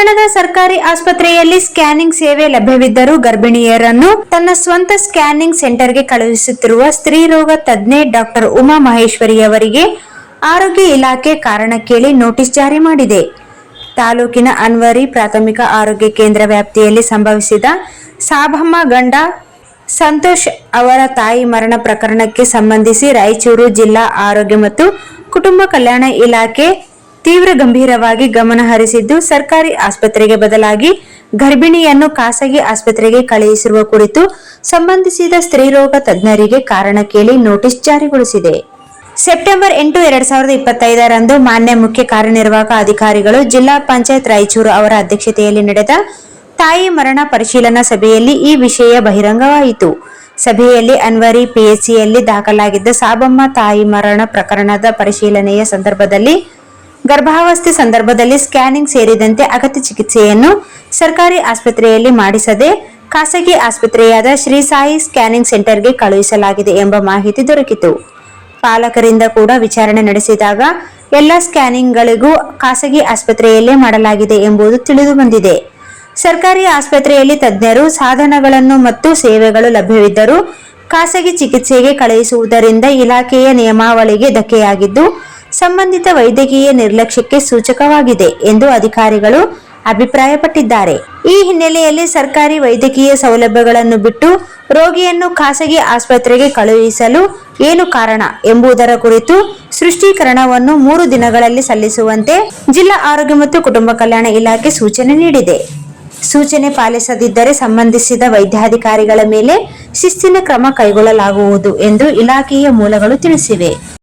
ಪಟ್ಟಣದ ಸರ್ಕಾರಿ ಆಸ್ಪತ್ರೆಯಲ್ಲಿ ಸ್ಕ್ಯಾನಿಂಗ್ ಸೇವೆ ಲಭ್ಯವಿದ್ದರೂ ಗರ್ಭಿಣಿಯರನ್ನು ತನ್ನ ಸ್ವಂತ ಸ್ಕ್ಯಾನಿಂಗ್ ಸೆಂಟರ್ಗೆ ಕಳುಹಿಸುತ್ತಿರುವ ಸ್ತ್ರೀ ರೋಗ ತಜ್ಞೆ ಡಾಕ್ಟರ್ ಉಮಾ ಮಹೇಶ್ವರಿ ಅವರಿಗೆ ಆರೋಗ್ಯ ಇಲಾಖೆ ಕಾರಣ ಕೇಳಿ ನೋಟಿಸ್ ಜಾರಿ ಮಾಡಿದೆ. ತಾಲೂಕಿನ ಅನ್ವರಿ ಪ್ರಾಥಮಿಕ ಆರೋಗ್ಯ ಕೇಂದ್ರ ವ್ಯಾಪ್ತಿಯಲ್ಲಿ ಸಂಭವಿಸಿದ ಸಾಬಮ್ಮ ಗಂಡ ಸಂತೋಷ್ ಅವರ ತಾಯಿ ಮರಣ ಪ್ರಕರಣಕ್ಕೆ ಸಂಬಂಧಿಸಿ ರಾಯಚೂರು ಜಿಲ್ಲಾ ಆರೋಗ್ಯ ಮತ್ತು ಕುಟುಂಬ ಕಲ್ಯಾಣ ಇಲಾಖೆ ತೀವ್ರ ಗಂಭೀರವಾಗಿ ಗಮನ ಹರಿಸಿದ್ದು, ಸರ್ಕಾರಿ ಆಸ್ಪತ್ರೆಗೆ ಬದಲಾಗಿ ಗರ್ಭಿಣಿಯನ್ನು ಖಾಸಗಿ ಆಸ್ಪತ್ರೆಗೆ ಕಳುಹಿಸಿರುವ ಕುರಿತು ಸಂಬಂಧಿಸಿದ ಸ್ತ್ರೀರೋಗ ತಜ್ಞರಿಗೆ ಕಾರಣ ಕೇಳಿ ನೋಟಿಸ್ ಜಾರಿಗೊಳಿಸಿದೆ. ಸೆಪ್ಟೆಂಬರ್ ಎಂಟು ಎರಡ್ ಸಾವಿರದ ಇಪ್ಪತ್ತೈದರಂದು ಮಾನ್ಯ ಮುಖ್ಯ ಕಾರ್ಯನಿರ್ವಾಹಕ ಅಧಿಕಾರಿಗಳು ಜಿಲ್ಲಾ ಪಂಚಾಯತ್ ರಾಯಚೂರು ಅವರ ಅಧ್ಯಕ್ಷತೆಯಲ್ಲಿ ನಡೆದ ತಾಯಿ ಮರಣ ಪರಿಶೀಲನಾ ಸಭೆಯಲ್ಲಿ ಈ ವಿಷಯ ಬಹಿರಂಗವಾಯಿತು. ಸಭೆಯಲ್ಲಿ ಅನ್ವರಿ ಪಿಎಸ್ಸಿಯಲ್ಲಿ ದಾಖಲಾಗಿದ್ದ ಸಾಬಮ್ಮ ತಾಯಿ ಮರಣ ಪ್ರಕರಣದ ಪರಿಶೀಲನೆಯ ಸಂದರ್ಭದಲ್ಲಿ ಗರ್ಭಾವಸ್ಥೆ ಸಂದರ್ಭದಲ್ಲಿ ಸ್ಕ್ಯಾನಿಂಗ್ ಸೇರಿದಂತೆ ಅಗತ್ಯ ಚಿಕಿತ್ಸೆಯನ್ನು ಸರ್ಕಾರಿ ಆಸ್ಪತ್ರೆಯಲ್ಲಿ ಮಾಡಿಸದೆ ಖಾಸಗಿ ಆಸ್ಪತ್ರೆಯಾದ ಶ್ರೀ ಸಾಯಿ ಸ್ಕ್ಯಾನಿಂಗ್ ಸೆಂಟರ್ಗೆ ಕಳುಹಿಸಲಾಗಿದೆ ಎಂಬ ಮಾಹಿತಿ ದೊರಕಿತು. ಪಾಲಕರಿಂದ ಕೂಡ ವಿಚಾರಣೆ ನಡೆಸಿದಾಗ ಎಲ್ಲ ಸ್ಕ್ಯಾನಿಂಗ್ಗಳಿಗೂ ಖಾಸಗಿ ಆಸ್ಪತ್ರೆಯಲ್ಲೇ ಮಾಡಲಾಗಿದೆ ಎಂಬುದು ತಿಳಿದು ಬಂದಿದೆ. ಸರ್ಕಾರಿ ಆಸ್ಪತ್ರೆಯಲ್ಲಿ ತಜ್ಞರು ಸಾಧನಗಳನ್ನು ಮತ್ತು ಸೇವೆಗಳು ಲಭ್ಯವಿದ್ದರೂ ಖಾಸಗಿ ಚಿಕಿತ್ಸೆಗೆ ಕಳುಹಿಸುವುದರಿಂದ ಇಲಾಖೆಯ ನಿಯಮಾವಳಿಗೆ ಧಕ್ಕೆಯಾಗಿದ್ದು ಸಂಬಂಧಿತ ವೈದ್ಯಕೀಯ ನಿರ್ಲಕ್ಷ್ಯಕ್ಕೆ ಸೂಚಕವಾಗಿದೆ ಎಂದು ಅಧಿಕಾರಿಗಳು ಅಭಿಪ್ರಾಯಪಟ್ಟಿದ್ದಾರೆ. ಈ ಹಿನ್ನೆಲೆಯಲ್ಲಿ ಸರ್ಕಾರಿ ವೈದ್ಯಕೀಯ ಸೌಲಭ್ಯಗಳನ್ನು ಬಿಟ್ಟು ರೋಗಿಯನ್ನು ಖಾಸಗಿ ಆಸ್ಪತ್ರೆಗೆ ಕಳುಹಿಸಲು ಏನು ಕಾರಣ ಎಂಬುದರ ಕುರಿತು ಸೃಷ್ಟೀಕರಣವನ್ನು ಮೂರು ದಿನಗಳಲ್ಲಿ ಸಲ್ಲಿಸುವಂತೆ ಜಿಲ್ಲಾ ಆರೋಗ್ಯ ಮತ್ತು ಕುಟುಂಬ ಕಲ್ಯಾಣ ಇಲಾಖೆ ಸೂಚನೆ ನೀಡಿದೆ. ಸೂಚನೆ ಪಾಲಿಸದಿದ್ದರೆ ಸಂಬಂಧಿಸಿದ ವೈದ್ಯಾಧಿಕಾರಿಗಳ ಮೇಲೆ ಶಿಸ್ತಿನ ಕ್ರಮ ಕೈಗೊಳ್ಳಲಾಗುವುದು ಎಂದು ಇಲಾಖೆಯ ಮೂಲಗಳು ತಿಳಿಸಿವೆ.